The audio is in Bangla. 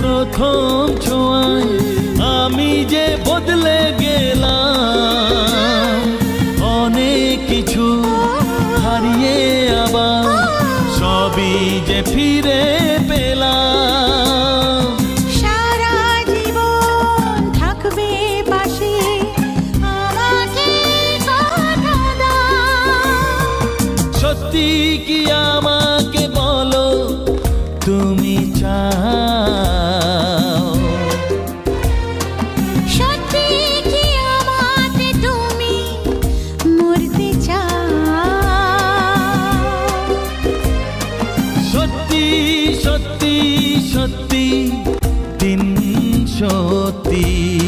প্রথম ছোঁয়ায় আমি যে বদলে গেলাম অনেক কিছু হারিয়ে আবার সবই যে ফিরে পেলাম। সারা জীবন থাকবে পাশে আমাকে সত্যি কি আমাকে বলো? সত্যি সত্যি সত্যি দিন সত্যি।